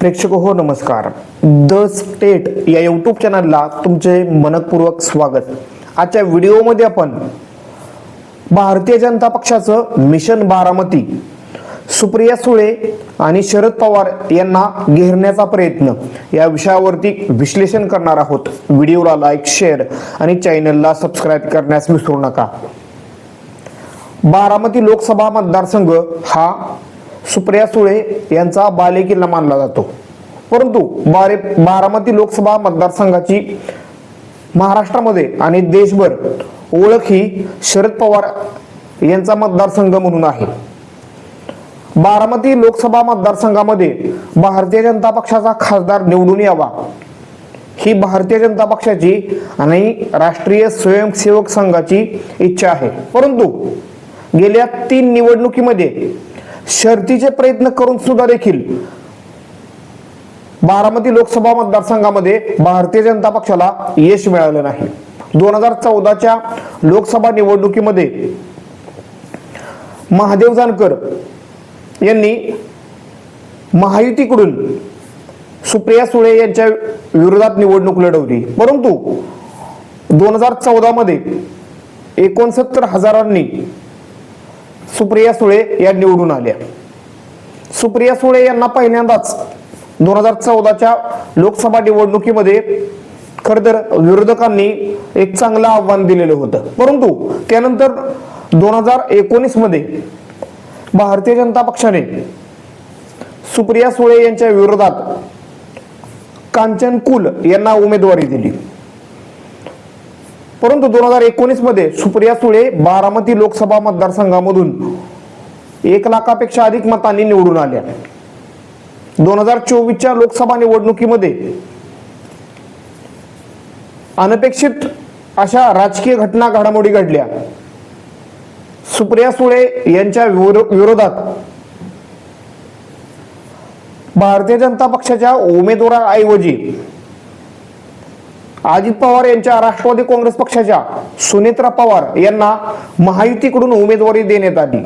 प्रेक्षक हो नमस्कार. द स्टेट या यूट्यूब चॅनलला तुमचे मनपूर्वक स्वागत. आजच्या व्हिडिओमध्ये आपण भारतीय जनता पक्षाचं मिशन बारामती सुप्रिया सुळे आणि शरद पवार यांना घेरण्याचा प्रयत्न या विषयावरती विश्लेषण करणार आहोत. व्हिडिओला लाईक शेअर आणि चॅनलला सबस्क्राईब करण्यास विसरू नका. बारामती लोकसभा मतदारसंघ हा सुप्रिया सुळे यांचा बालेकिल्ला मानला जातो. परंतु बारे बारामती लोकसभा मतदारसंघाची महाराष्ट्रामध्ये आणि देशभर ओळख ही शरद पवार यांचा मतदारसंघ म्हणून आहे. बारामती लोकसभा मतदारसंघामध्ये भारतीय जनता पक्षाचा खासदार निवडून यावा. ही भारतीय जनता पक्षाची आणि राष्ट्रीय स्वयंसेवक संघाची इच्छा आहे. परंतु गेल्या तीन निवडणुकीमध्ये शर्तीचे प्रयत्न करून सुद्धा देखील बारामती लोकसभा मतदारसंघामध्ये भारतीय जनता पक्षाला यश मिळालं नाही. दोन हजार चौदाच्या लोकसभा निवडणुकीमध्ये महादेव जानकर यांनी महायुतीकडून सुप्रिया सुळे यांच्या विरोधात निवडणूक लढवली. परंतु दोन हजार चौदामध्ये एकोणसत्तर हजारांनी सुप्रिया सुळे या निवडून आल्या. सुप्रिया सुळे यांना पहिल्यांदाच दोन हजार चौदाच्या लोकसभा निवडणुकीमध्ये खर तर विरोधकांनी एक चांगलं आव्हान दिलेलं होतं. परंतु त्यानंतर दोन हजार एकोणीसमध्ये भारतीय जनता पक्षाने सुप्रिया सुळे यांच्या विरोधात कांचन कुल यांना उमेदवारी दिली. परंतु दोन हजार एकोणीसमध्ये सुप्रिया सुळे बारामती लोकसभा मतदारसंघामधून एक लाखापेक्षा अधिक मतांनी निवडून आल्या. दोन हजार चोवीसच्या लोकसभा निवडणुकीमध्ये अनपेक्षित अशा राजकीय घटना घडामोडी घडल्या. सुप्रिया सुळे यांच्या विरोधात भारतीय जनता पक्षाच्या उमेदवाराऐवजी अजित पवार यांच्या राष्ट्रवादी काँग्रेस पक्षाच्या सुनेत्रा पवार यांना महायुतीकडून उमेदवारी देण्यात आली.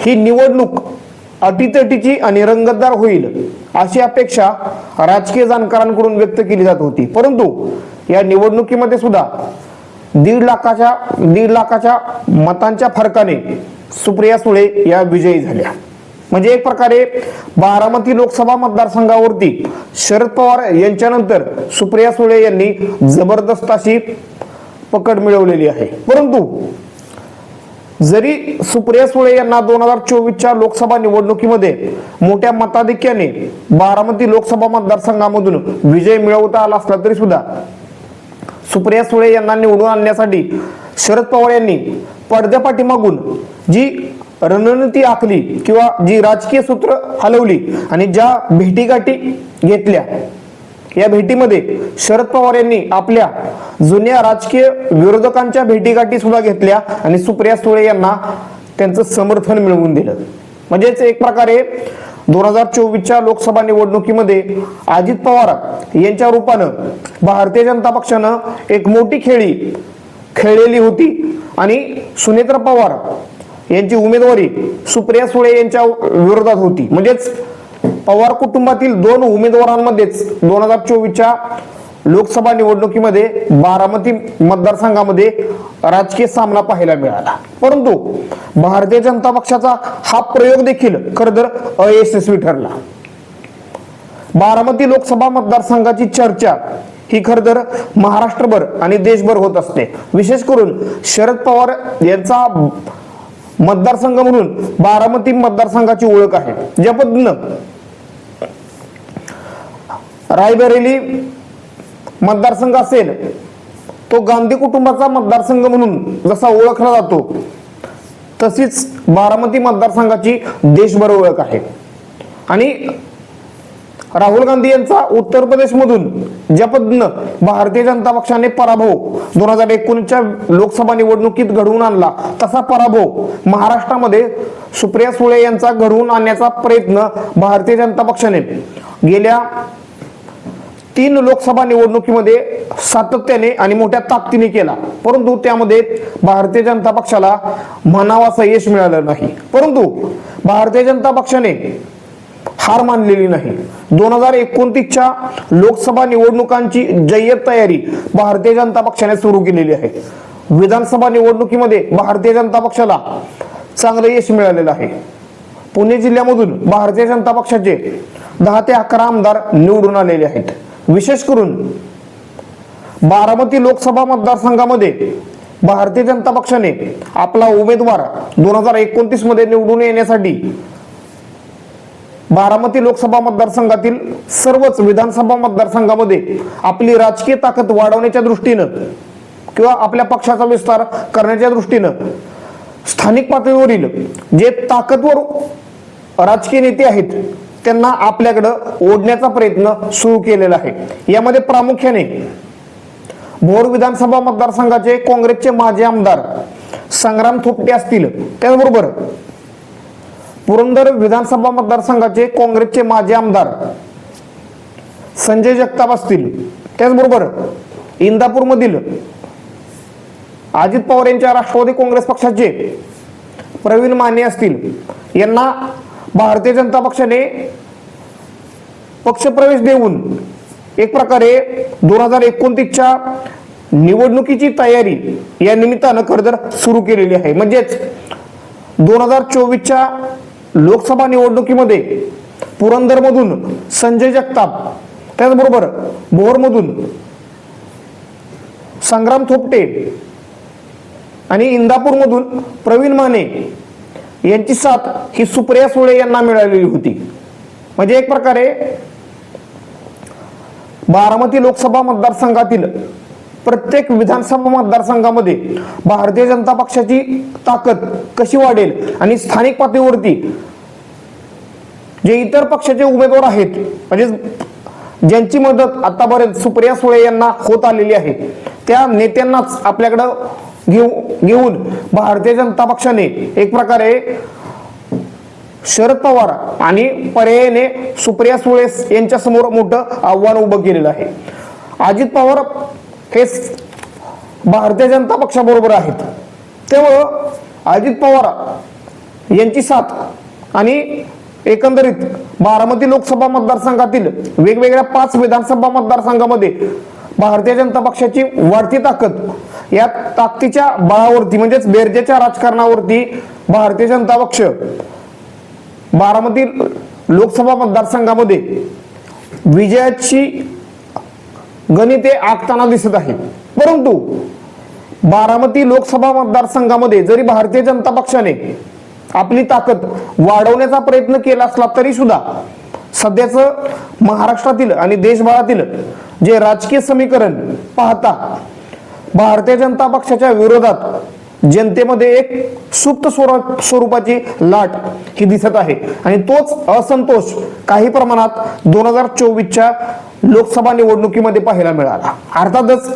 ही निवडणूक अटीतटीची आणि रंगतदार होईल अशी अपेक्षा राजकीय जाणकारांकडून व्यक्त केली जात होती. परंतु या निवडणुकीमध्ये सुद्धा दीड लाखाच्या दीड लाखाच्या मतांच्या फरकाने सुप्रिया सुळे या विजयी झाल्या. म्हणजे एक प्रकारे बारामती लोकसभा मतदारसंघावरती शरद पवार यांच्यानंतर सुप्रिया सुळे यांनी जबरदस्त अशी पकड मिळवलेली आहे. परंतु जरी सुप्रिया सुळे यांना दोन हजार चोवीसच्या लोकसभा निवडणुकीमध्ये मोठ्या मताधिक्याने बारामती लोकसभा मतदारसंघामधून विजय मिळवता आला असला तरी सुद्धा सुप्रिया सुळे यांना निवडून आणण्यासाठी शरद पवार यांनी पडद्यापाठीमागून जी रणनीती आखली किंवा जी राजकीय सूत्र हलवली आणि ज्या भेटीगाठी घेतल्या या भेटीमध्ये शरद पवार यांनी आपल्या जुन्या राजकीय विरोधकांच्या भेटीगाठी सुद्धा घेतल्या आणि सुप्रिया सुळे यांना त्यांचं समर्थन मिळवून दिलं. म्हणजेच एक प्रकारे दोन हजार चोवीसच्या लोकसभा निवडणुकीमध्ये अजित पवार यांच्या रूपानं भारतीय जनता पक्षानं एक मोठी खेळी खेळलेली होती आणि सुनेत्रा पवार यांची उमेदवारी सुप्रिया सुळे यांच्या विरोधात होती. म्हणजेच पवार कुटुंबातील दोन उमेदवारांमध्येच दोन हजार चोवीसच्या लोकसभा निवडणुकीमध्ये बारामती मतदारसंघामध्ये राजकीय सामना पाहायला मिळाला. परंतु भारतीय जनता पक्षाचा हा प्रयोग देखील खरंतर अयशस्वी ठरला. बारामती लोकसभा मतदारसंघाची चर्चा ही खर तर महाराष्ट्रभर आणि देशभर होत असते. विशेष करून शरद पवार यांचा मतदारसंघ म्हणून बारामती मतदारसंघाची ओळख आहे. ज्या पद्धतीनं रायबरेली मतदारसंघ असेल तो गांधी कुटुंबाचा मतदारसंघ म्हणून जसा ओळखला जातो तशीच बारामती मतदारसंघाची देशभर ओळख आहे. आणि राहुल गांधी यांचा उत्तर प्रदेशमधून ज्या पद्धतीनं भारतीय जनता पक्षाने पराभव. दोन हजार एकोणीसच्या लोकसभा निवडणुकीत घडवून आणला तसा पराभव महाराष्ट्रामध्ये सुप्रिया सुळे यांचा घडवून आणण्याचा प्रयत्न भारतीय जनता पक्षाने. गेल्या तीन लोकसभा निवडणुकीमध्ये सातत्याने आणि मोठ्या ताकदीने केला. परंतु त्यामध्ये भारतीय जनता पक्षाला म्हणावाचं यश मिळालं नाही. परंतु भारतीय जनता पक्षाने हार मानलेली नाही. दोन हजार एकोणतीसच्या लोकसभा निवडणुकांची जय्यत तयारी भारतीय जनता पक्षाने सुरू केलेली आहे. विधानसभा निवडणुकीमध्ये भारतीय जनता पक्षाला चांगलं यश मिळालेलं आहे. पुणे जिल्ह्यामधून भारतीय जनता पक्षाचे दहा ते अकरा आमदार निवडून आलेले आहेत. विशेष करून बारामती लोकसभा मतदारसंघामध्ये भारतीय जनता पक्षाने आपला उमेदवार दोन हजार एकोणतीसमध्ये निवडून येण्यासाठी बारामती लोकसभा मतदारसंघातील सर्वच विधानसभा मतदारसंघामध्ये आपली राजकीय ताकद वाढवण्याच्या दृष्टीनं किंवा आपल्या पक्षाचा विस्तार करण्याच्या दृष्टीनं स्थानिक पातळीवरील जे ताकदवर राजकीय नेते आहेत त्यांना आपल्याकडं ओढण्याचा प्रयत्न सुरू केलेला आहे. यामध्ये प्रामुख्याने भोर विधानसभा मतदारसंघाचे काँग्रेसचे माजी आमदार संग्राम थोपटे असतील त्याचबरोबर पुरंदर विधानसभा मतदारसंघाचे काँग्रेसचे माजी आमदार संजय जगताप असतील. त्याचबरोबर इंदापूरमधील अजित पवार यांच्या राष्ट्रवादी काँग्रेस पक्षाचे प्रवीण माने असतील. यांना भारतीय जनता पक्षाने पक्षप्रवेश देऊन एक प्रकारे दोन हजार एकोणतीसच्या निवडणुकीची तयारी या निमित्तानं खरं तर सुरू केलेली आहे. म्हणजेच दोन हजार चोवीसच्या लोकसभा निवडणुकीमध्ये पुरंदरमधून संजय जगताप त्याचबरोबर भोरमधून संग्राम थोपटे आणि इंदापूरमधून प्रवीण माने यांची साथ ही सुप्रिया सुळे यांना मिळालेली होती. म्हणजे एक प्रकारे बारामती लोकसभा मतदारसंघातील प्रत्येक विधानसभा मतदारसंघामध्ये भारतीय जनता पक्षाची ताकद कशी वाढेल आणि स्थानिक पातळीवरती जे इतर पक्षाचे उमेदवार आहेत म्हणजे ज्यांची मदत आतापर्यंत सुप्रिया सुळे यांना होत आलेली आहे त्या नेत्यांनाच आपल्याकडं घेऊ घेऊन भारतीय जनता पक्षाने एक प्रकारे शरद पवार आणि पर्यायाने सुप्रिया सुळे यांच्या समोर मोठं आव्हान उभं केलेलं आहे. अजित पवार हे भारतीय जनता पक्षाबरोबर आहेत. त्यामुळं अजित पवार यांची साथ आणि एकंदरीत बारामती लोकसभा मतदारसंघातील वेगवेगळ्या पाच विधानसभा मतदारसंघामध्ये भारतीय जनता पक्षाची वाढती ताकद या ताकदीच्या बळावरती म्हणजेच बेरजेच्या राजकारणावरती भारतीय जनता पक्ष बारामती लोकसभा मतदारसंघामध्ये विजयाची गणिते आखताना दिसत आहे. परंतु बारामती लोकसभा मतदारसंघामध्ये जरी भारतीय जनता पक्षाने आपली ताकद वाढवण्याचा प्रयत्न केला असला तरी सुद्धा सध्याच महाराष्ट्रातील आणि देशभरातील जे राजकीय समीकरण पाहता भारतीय जनता पक्षाच्या विरोधात जनतेमध्ये एक सुप्त स्वरूपाची लाट ही दिसत आहे. आणि तोच असंतोष काही प्रमाणात दोन हजार चोवीसच्या लोकसभा निवडणुकीमध्ये पाहायला मिळाला. अर्थातच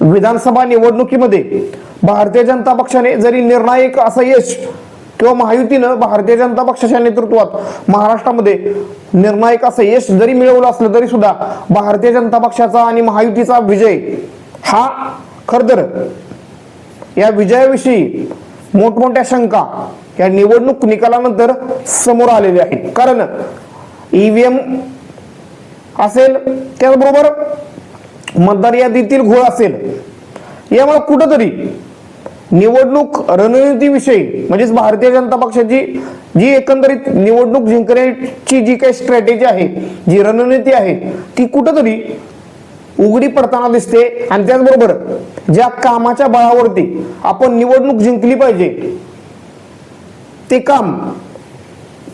विधानसभा निवडणुकीमध्ये भारतीय जनता पक्षाने जरी निर्णायक असं यश किंवा महायुतीनं भारतीय जनता पक्षाच्या नेतृत्वात महाराष्ट्रामध्ये निर्णायक असं यश जरी मिळवलं असलं तरी सुद्धा भारतीय जनता पक्षाचा आणि महायुतीचा विजय हा खर तर या विजयाविषयी मोठमोठ्या शंका या निवडणूक निकालानंतर समोर आलेल्या आहेत. कारण ईव्हीएम असेल त्याचबरोबर मतदार यादीतील घोळ असेल यामुळे कुठंतरी निवडणूक रणनीतीविषयी म्हणजेच भारतीय जनता पक्षाची जी एकंदरीत निवडणूक जिंकण्याची जी काही स्ट्रॅटेजी आहे जी रणनीती आहे ती कुठंतरी उघडी पडताना दिसते आणि त्याचबरोबर ज्या कामाच्या बळावरती आपण निवडणूक जिंकली पाहिजे ते काम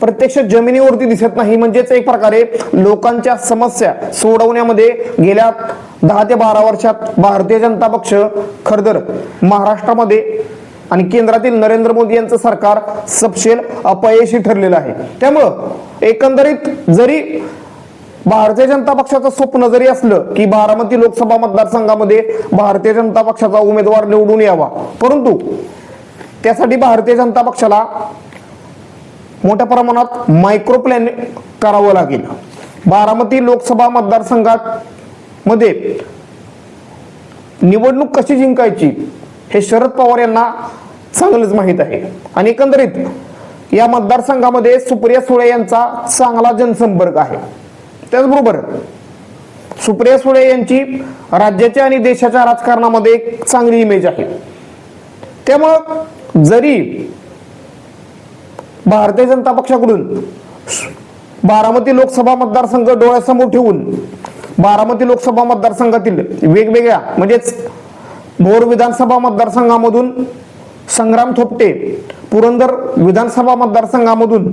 प्रत्यक्ष जमिनीवरती दिसत नाही. म्हणजेच एक प्रकारे लोकांच्या समस्या सोडवण्यामध्ये गेल्या दहा ते बारा वर्षात भारतीय जनता पक्ष खरदर महाराष्ट्रामध्ये आणि केंद्रातील नरेंद्र मोदी यांचं सरकार सपशेल अपयशी ठरलेलं आहे. त्यामुळं एकंदरीत जरी भारतीय जनता पक्षाचं स्वप्न जरी असलं की बारामती लोकसभा मतदारसंघामध्ये भारतीय जनता पक्षाचा उमेदवार निवडून यावा. परंतु त्यासाठी भारतीय जनता पक्षाला मोठ्या प्रमाणात मायक्रो प्लॅन करावं लागेल. बारामती लोकसभा मतदारसंघात मध्ये निवडणूक कशी जिंकायची हे शरद पवार यांना चांगलंच माहीत आहे. आणि एकंदरीत या मतदारसंघामध्ये सुप्रिया सुळे यांचा चांगला जनसंपर्क आहे. त्याचबरोबर सुप्रिया सुळे यांची राज्याच्या आणि देशाच्या राजकारणामध्ये एक चांगली इमेज आहे. त्यामुळं जरी भारतीय जनता पक्षाकडून बारामती लोकसभा मतदारसंघ डोळ्यासमोर ठेवून बारामती लोकसभा मतदारसंघातील वेगवेगळ्या म्हणजेच भोर विधानसभा मतदारसंघामधून संग्राम थोपटे पुरंदर विधानसभा मतदारसंघामधून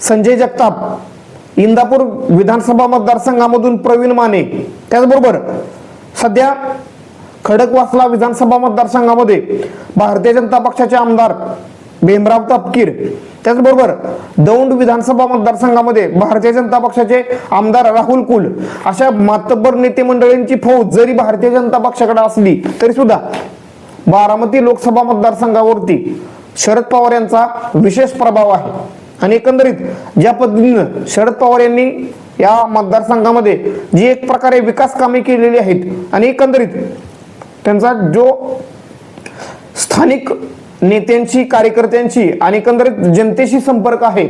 संजय जगताप इंदापूर विधानसभा मतदारसंघामधून प्रवीण माने. त्याचबरोबर सध्या खडकवासला विधानसभा मतदारसंघामध्ये भारतीय जनता पक्षाचे आमदार भीमराव तपकीर. त्याचबरोबर दौंड विधानसभा मतदारसंघामध्ये भारतीय जनता पक्षाचे आमदार राहुल कुल. अशा मातब्बर नेते मंडळींची फौज जरी भारतीय जनता पक्षाकडे असली तरी सुद्धा बारामती लोकसभा मतदारसंघावरती शरद पवार यांचा विशेष प्रभाव आहे. आणि एकंदरीत ज्या पद्धतीनं शरद पवार यांनी या मतदारसंघामध्ये जी एक प्रकारे विकास कामे केलेली आहेत आणि एकंदरीत त्यांचा जो स्थानिक नेत्यांशी कार्यकर्त्यांशी आणि एकंदरीत जनतेशी संपर्क आहे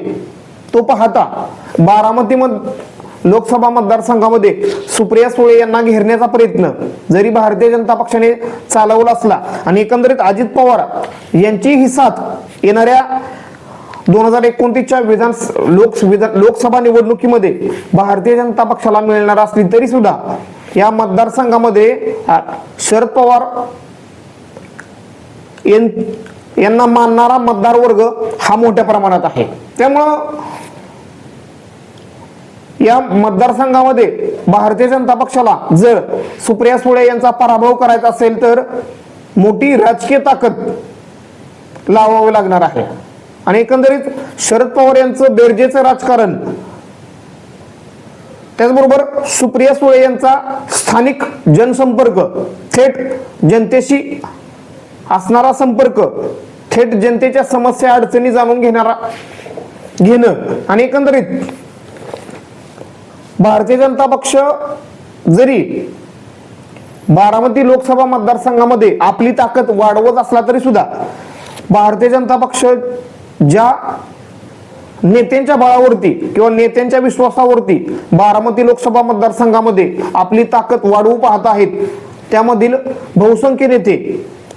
तो पाहता बारामती मत लोकसभा मतदारसंघामध्ये सुप्रिया सुळे यांना घेरण्याचा प्रयत्न जरी भारतीय जनता पक्षाने चालवला असला आणि एकंदरीत अजित पवार यांची ही साथ येणाऱ्या दोन हजार एकोणतीसच्या विधान लोक विधान लोकसभा निवडणुकीमध्ये भारतीय जनता पक्षाला मिळणार असली तरी सुद्धा या मतदारसंघामध्ये शरद पवार यांना मानणारा मतदार वर्ग हा मोठ्या प्रमाणात आहे. त्यामुळं या मतदारसंघामध्ये भारतीय जनता पक्षाला जर सुप्रिया सुळे यांचा पराभव करायचा असेल तर मोठी राजकीय ताकद लावावी लागणार आहे. आणि एकंदरीत शरद पवार यांचं बेरजेचं राजकारण. त्याचबरोबर सुप्रिया सुळे यांचा स्थानिक जनसंपर्क थेट जनतेशी असणारा संपर्क थेट जनतेच्या समस्या अडचणी जाणून घेणारा घेणं आणि एकंदरीत भारतीय जनता पक्ष जरी बारामती लोकसभा मतदारसंघामध्ये आपली ताकद वाढवत असला तरी सुद्धा भारतीय जनता पक्ष ज्या नेत्यांच्या बळावरती किंवा नेत्यांच्या विश्वासावरती बारामती लोकसभा मतदारसंघामध्ये आपली ताकद वाढवू पाहत आहेत त्यामधील बहुसंख्य नेते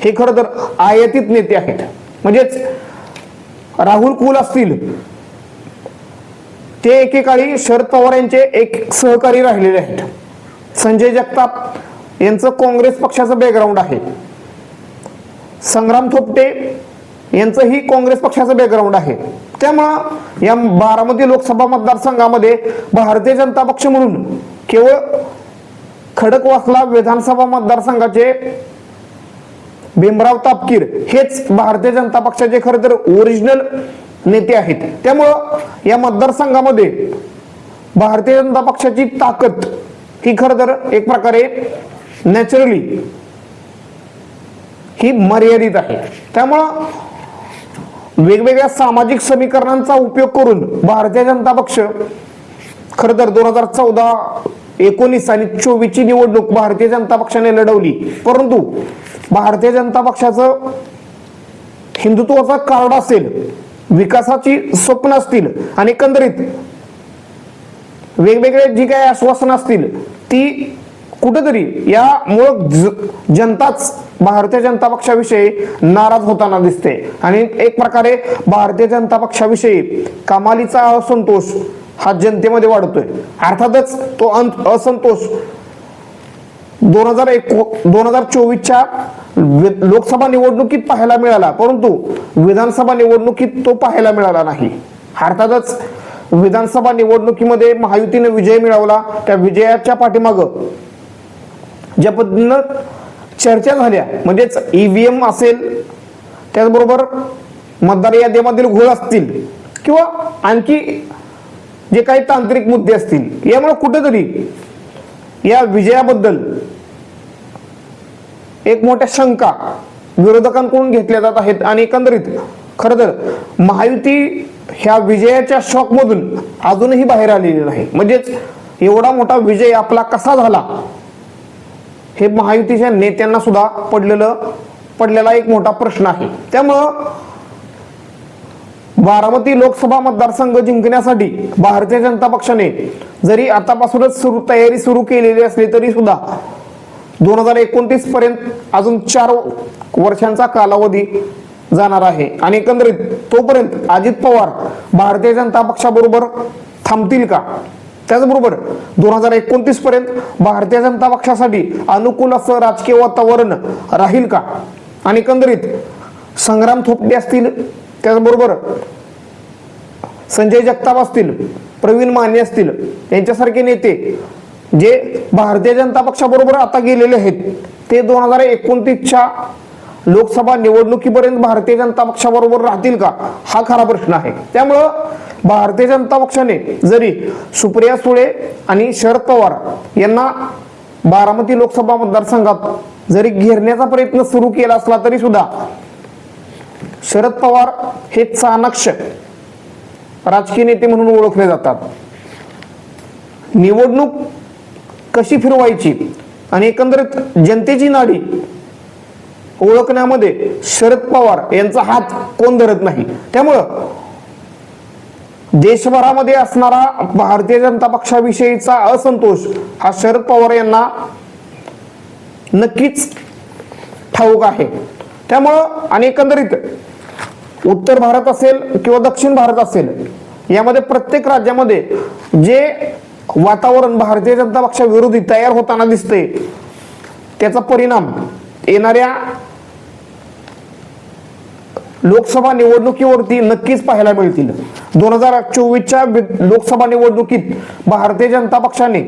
हे खरं तर आयातीत नेते आहेत. म्हणजेच राहुल कुल असतील ते एकेकाळी शरद पवार यांचे एक सहकारी राहिलेले आहेत. संजय जगताप यांचं काँग्रेस पक्षाचं बॅकग्राऊंड आहे. संग्राम थोपटे यांचंही काँग्रेस पक्षाचं बॅकग्राऊंड आहे. त्यामुळं या बारामती लोकसभा मतदारसंघामध्ये भारतीय जनता पक्ष म्हणून केवळ खडकवासला विधानसभा मतदारसंघाचे भीमराव तापकीर हेच भारतीय जनता पक्षाचे खरं तर ओरिजिनल नेते आहेत. त्यामुळं या मतदारसंघामध्ये भारतीय जनता पक्षाची ताकद ही खरं तर एक प्रकारे नॅचरली ही मर्यादित आहे. त्यामुळं वेगवेगळ्या सामाजिक समीकरणांचा उपयोग करून भारतीय जनता पक्ष खर तर दोन हजार चौदा एकोणीस आणि चोवीसची निवडणूक भारतीय जनता पक्षाने लढवली. परंतु भारतीय जनता पक्षाचं हिंदुत्वाचा कार्ड असेल विकासाची स्वप्न असतील आणि एकंदरीत वेगवेगळे जी काही आश्वासनं असतील ती कुठेतरी या मुळ जनताच भारतीय जनता पक्षाविषयी नाराज होताना दिसते. आणि एक प्रकारे भारतीय जनता पक्षाविषयी कमालीचा असंतोष हा जनतेमध्ये वाढतोय. अर्थातच तो अंत असंतोष दोन हजार एक दोन हजार चोवीसच्या लोकसभा निवडणुकीत पाहायला मिळाला परंतु विधानसभा निवडणुकीत तो पाहायला मिळाला नाही. अर्थातच विधानसभा निवडणुकीमध्ये महायुतीने विजय मिळवला त्या विजयाच्या पाठीमाग ज्या पद्धतीनं चर्चा झाल्या. म्हणजेच ईव्हीएम असेल त्याचबरोबर मतदार यादीमधील घोळ असतील किंवा आणखी जे काही तांत्रिक मुद्दे असतील यामुळे कुठेतरी या विजयाबद्दल एक मोठ्या शंका विरोधकांकडून घेतल्या जात आहेत. आणि एकंदरीत खरं तर महायुती ह्या विजयाच्या शॉक मधून अजूनही बाहेर आलेली नाही. म्हणजेच एवढा मोठा विजय आपला कसा झाला? हे महायुतीच्या नेत्यांना सुद्धा पडलेलं पडलेला एक मोठा प्रश्न आहे. त्यामुळं बारामती लोकसभा मतदारसंघ जिंकण्यासाठी भारतीय जनता पक्षाने जरी आतापासूनच सुरू तयारी सुरू केलेली असली तरी सुद्धा दोन हजार एकोणतीस पर्यंत अजून चार वर्षांचा कालावधी जाणार आहे. आणि एकंदरीत तोपर्यंत अजित पवार भारतीय जनता पक्षाबरोबर थांबतील का? त्याचबरोबर दोन हजार एकोणतीस पर्यंत भारतीय जनता पक्षासाठी अनुकूल असं राजकीय वातावरण राहील का? आणि एकंदरीत संग्राम थोपटे असतील त्याचबरोबर संजय जगताप असतील प्रवीण माने असतील यांच्यासारखे नेते जे भारतीय जनता पक्षाबरोबर आता गेलेले आहेत ते दोन हजार एकोणतीसच्या लोकसभा निवडणुकीपर्यंत भारतीय जनता पक्षाबरोबर राहतील का? हा खरा प्रश्न आहे. त्यामुळं भारतीय जनता पक्षाने जरी सुप्रिया सुळे आणि शरद पवार यांना बारामती लोकसभा मतदारसंघात जरी घेरण्याचा प्रयत्न सुरू केला असला तरी सुद्धा शरद पवार हे चाणक्य राजकीय नेते म्हणून ओळखले जातात. निवडणूक कशी फिरवायची आणि एकंदरीत जनतेची नाडी ओळखण्यामध्ये शरद पवार यांचा हात कोण धरत नाही? त्यामुळं देशभरामध्ये असणारा भारतीय जनता पक्षाविषयीचा असंतोष हा शरद पवार यांना नक्कीच ठाऊक आहे. त्यामुळं आणि एकंदरीत उत्तर भारत असेल किंवा दक्षिण भारत असेल यामध्ये प्रत्येक राज्यामध्ये जे वातावरण भारतीय जनता पक्षाविरोधी तयार होताना दिसते त्याचा परिणाम येणाऱ्या लोकसभा निवडणुकीवरती नक्कीच पाहायला मिळतील. दोन हजार चोवीसच्या लोकसभा निवडणुकीत भारतीय जनता पक्षाने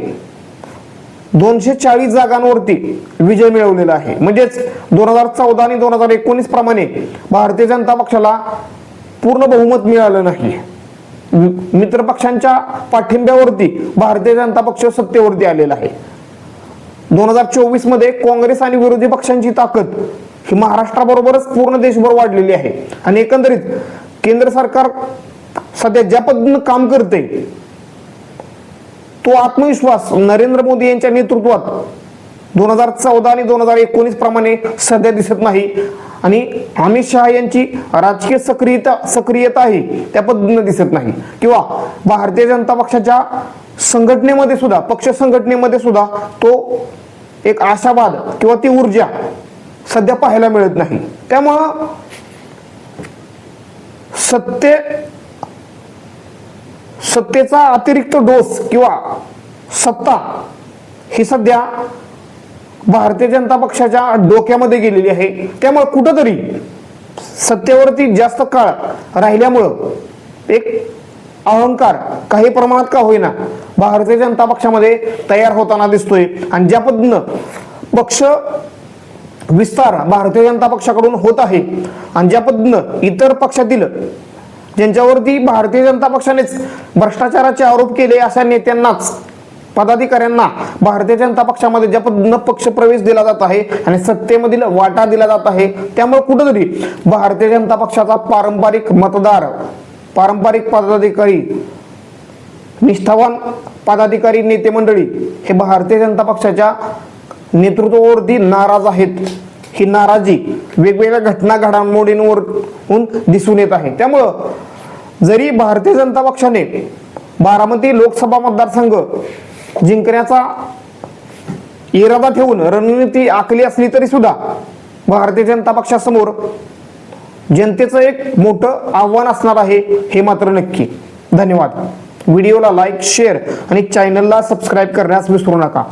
दोनशे चाळीस जागांवरती विजय मिळवलेला आहे. म्हणजेच दोन हजार चौदा आणि दोन हजार एकोणीस प्रमाणे भारतीय जनता पक्षाला पूर्ण बहुमत मिळालं नाही. मित्र पक्षांच्या पाठिंब्यावरती भारतीय जनता पक्ष सत्तेवरती आलेला आहे. दोन हजार चोवीसमध्ये काँग्रेस आणि विरोधी पक्षांची ताकद ही महाराष्ट्राबरोबरच पूर्ण देशभर वाढलेली आहे. आणि एकंदरीत केंद्र सरकार सध्या ज्या पद्धतीनं काम करते तो आत्मविश्वास नरेंद्र मोदी यांच्या नेतृत्वात दोन हजार चौदा आणि दोन हजार एकोणीस प्रमाणे सध्या दिसत नाही. आणि अमित शहा यांची राजकीय सक्रियता सक्रियता आहे त्या पद्धतीनं दिसत नाही. किंवा भारतीय जनता पक्षाच्या संघटनेमध्ये सुद्धा पक्ष संघटनेमध्ये सुद्धा तो एक आशावाद किंवा ती ऊर्जा सध्या पाहायला मिळत नाही. त्यामुळं सत्ते सत्तेचा अतिरिक्त डोस किंवा सत्ता ही सध्या भारतीय जनता पक्षाच्या डोक्यामध्ये गेलेली आहे. त्यामुळे कुठंतरी सत्तेवरती जास्त काळ राहिल्यामुळं एक अहंकार काही प्रमाणात का होईना भारतीय जनता पक्षामध्ये तयार होताना दिसतोय. आणि ज्या पद्धतीनं पक्ष विस्तार भारतीय जनता पक्षाकडून होत आहे. आणि ज्या पद्धतीनं इतर पक्षातील ज्यांच्यावरती भारतीय जनता पक्षानेच भ्रष्टाचाराचे आरोप केले अशा नेत्यांनाच पदाधिकाऱ्यांना भारतीय जनता पक्षामध्ये ज्या पद्धतीनं पक्ष प्रवेश दिला जात आहे आणि सत्तेमधील वाटा दिला जात आहे त्यामुळे कुठंतरी भारतीय जनता पक्षाचा पारंपरिक मतदार पारंपरिक पदाधिकारी निष्ठावान पदाधिकारी नेते मंडळी हे भारतीय जनता पक्षाच्या नेतृत्वावरती नाराज आहेत. ही नाराजी वेगवेगळ्या घटना घडामोडींवरून दिसून येत आहे. त्यामुळं जरी भारतीय जनता पक्षाने बारामती लोकसभा मतदारसंघ जिंकण्याचा इरादा ठेवून रणनीती आखली असली तरी सुद्धा भारतीय जनता पक्षासमोर जनतेचं एक मोठं आव्हान असणार आहे हे मात्र नक्की. धन्यवाद. व्हिडिओला लाईक शेअर आणि चॅनलला सबस्क्राईब करण्यास विसरू नका.